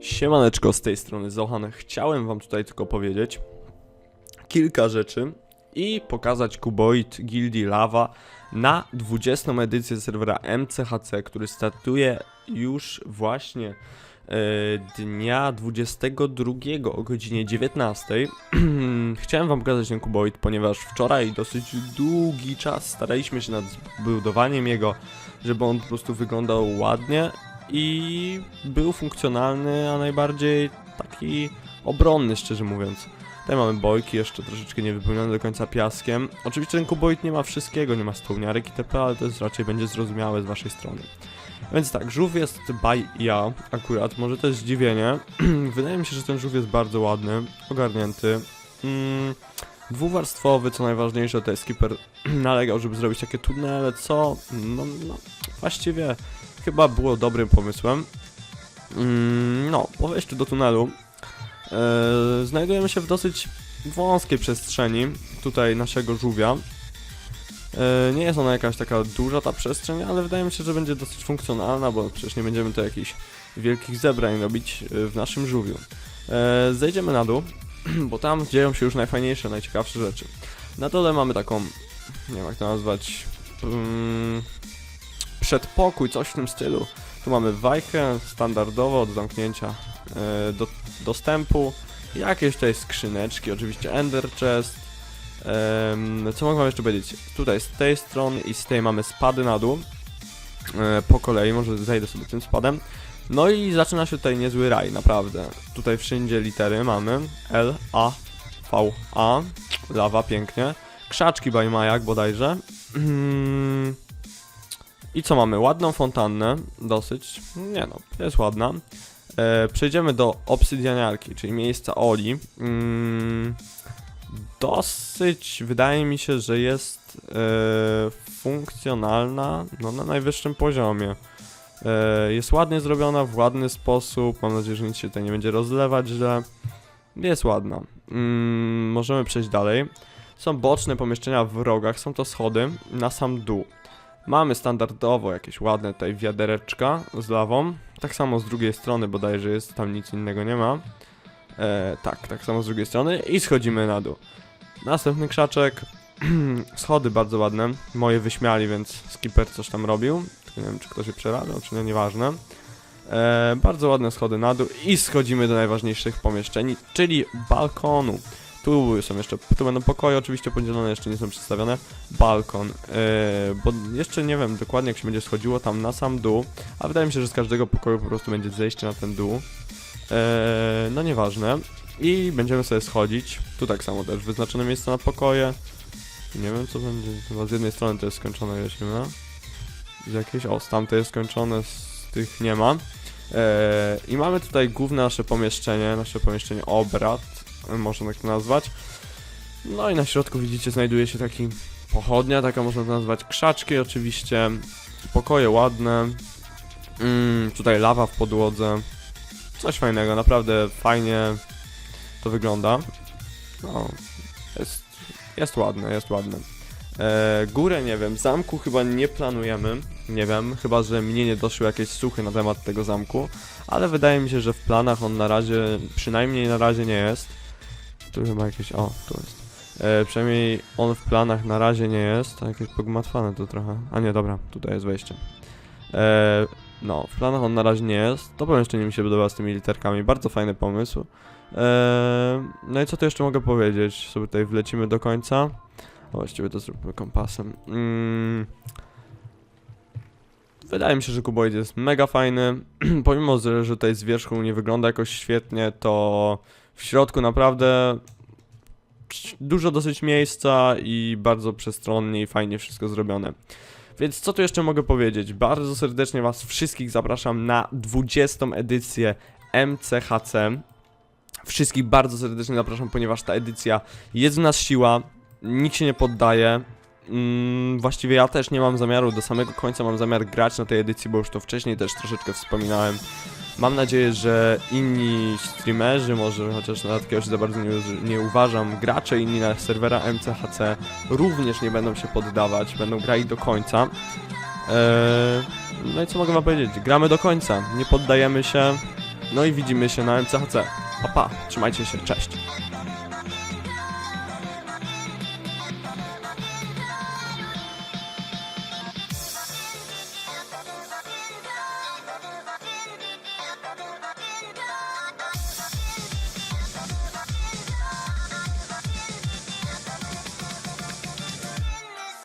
Siemaneczko, z tej strony Zohan. Chciałem wam tutaj tylko powiedzieć kilka rzeczy i pokazać Kuboid Gildii Lava na 20. edycję serwera MCHC, który startuje już właśnie e, dnia 22 o godzinie 19. Chciałem wam pokazać ten Kuboid, ponieważ wczoraj dosyć długi czas staraliśmy się nad budowaniem jego, żeby on po prostu wyglądał ładnie i był funkcjonalny, a najbardziej taki obronny, szczerze mówiąc. Tutaj mamy bojki, jeszcze troszeczkę nie wypełnione do końca piaskiem. Oczywiście ten kuboid nie ma wszystkiego, nie ma stołniarek itp., ale to jest raczej będzie zrozumiałe z waszej strony. Więc tak, żółw jest by ja akurat, może to jest zdziwienie. Wydaje mi się, że ten żółw jest bardzo ładny, ogarnięty. Mm, dwuwarstwowy, co najważniejsze, tutaj skipper nalegał, żeby zrobić takie tunele, co no, no właściwie chyba było dobrym pomysłem. Mm, no, po wejściu do tunelu e, znajdujemy się w dosyć wąskiej przestrzeni tutaj naszego żółwia. E, nie jest ona jakaś taka duża ta przestrzeń, ale wydaje mi się, że będzie dosyć funkcjonalna, bo przecież nie będziemy tu jakichś wielkich zebrań robić e, w naszym żółwiu. Zejdziemy na dół, bo tam dzieją się już najfajniejsze, najciekawsze rzeczy. Na dole mamy taką, nie wiem jak to nazwać, mm, przedpokój, coś w tym stylu. Tu mamy wajchę standardowo od zamknięcia e, do, dostępu. Jakieś tutaj skrzyneczki, oczywiście Ender Chest. Co mogę wam jeszcze powiedzieć? Tutaj z tej strony i z tej mamy spady na dół. E, po kolei, może zejdę sobie tym spadem. No i zaczyna się tutaj niezły raj, naprawdę. Tutaj wszędzie litery mamy. L, A, V, A. Lawa, pięknie. Krzaczki by Majak bodajże. Mm. I co mamy? Ładną fontannę, dosyć. Nie no, jest ładna. E, przejdziemy do obsydianiarki, czyli miejsca Oli. Mm, dosyć, wydaje mi się, że jest e, funkcjonalna no, na najwyższym poziomie. E, jest ładnie zrobiona, w ładny sposób. Mam nadzieję, że nic się tutaj nie będzie rozlewać źle. Jest ładna. Mm, możemy przejść dalej. Są boczne pomieszczenia w rogach, są to schody na sam dół. Mamy standardowo jakieś ładne tutaj wiadereczka z lawą. Tak samo z drugiej strony bodajże jest, tam nic innego nie ma. E, tak, tak samo z drugiej strony i schodzimy na dół. Następny krzaczek. Schody bardzo ładne. Moje wyśmiali, więc skipper coś tam robił. Nie wiem, czy ktoś się przerabiał, czy nie, nieważne. E, bardzo ładne schody na dół i schodzimy do najważniejszych pomieszczeń, czyli balkonu. Tu są jeszcze, tu będą pokoje oczywiście podzielone, jeszcze nie są przedstawione. Balkon, yy, bo jeszcze nie wiem dokładnie jak się będzie schodziło tam na sam dół, a wydaje mi się, że z każdego pokoju po prostu będzie zejście na ten dół. Yy, no nieważne. I będziemy sobie schodzić. Tu tak samo też wyznaczone miejsce na pokoje. Nie wiem co będzie, chyba z jednej strony to jest skończone jaśniemy. Z jakiejś, o z tamtej jest skończone, z tych nie ma. Yy, I mamy tutaj główne nasze pomieszczenie, nasze pomieszczenie obrad można tak to nazwać. No i na środku widzicie znajduje się taki pochodnia, taka można to nazwać krzaczki oczywiście, pokoje ładne, mm, tutaj lawa w podłodze, coś fajnego, naprawdę fajnie to wygląda. No, jest, jest ładne, jest ładne. E, górę nie wiem, zamku chyba nie planujemy, nie wiem, chyba że mnie nie doszły jakieś słuchy na temat tego zamku, ale wydaje mi się, że w planach on na razie, przynajmniej na razie nie jest. Tu chyba jakieś, o, tu jest. E, przynajmniej on w planach na razie nie jest, a jakieś pogmatwane to trochę. A nie, dobra, tutaj jest wejście. E, no, w planach on na razie nie jest. To pomieszczenie mi się podoba z tymi literkami, bardzo fajny pomysł. E, no i co tu jeszcze mogę powiedzieć? Sobie tutaj wlecimy do końca. O, właściwie to zróbmy kompasem. Mm. Wydaje mi się, że Kuboid jest mega fajny. Pomimo, że tutaj z wierzchu nie wygląda jakoś świetnie, to w środku naprawdę dużo dosyć miejsca i bardzo przestronnie i fajnie wszystko zrobione. Więc co tu jeszcze mogę powiedzieć? Bardzo serdecznie Was wszystkich zapraszam na 20. edycję MCHC. Wszystkich bardzo serdecznie zapraszam, ponieważ ta edycja jest w nas siła, nikt się nie poddaje. Mm, właściwie ja też nie mam zamiaru, do samego końca mam zamiar grać na tej edycji, bo już to wcześniej też troszeczkę wspominałem. Mam nadzieję, że inni streamerzy, może chociaż na takiego się za bardzo nie, nie uważam, gracze inni na serwera MCHC również nie będą się poddawać, będą grali do końca. Eee, no i co mogę wam powiedzieć? Gramy do końca, nie poddajemy się. No i widzimy się na MCHC. Pa, pa, trzymajcie się, cześć.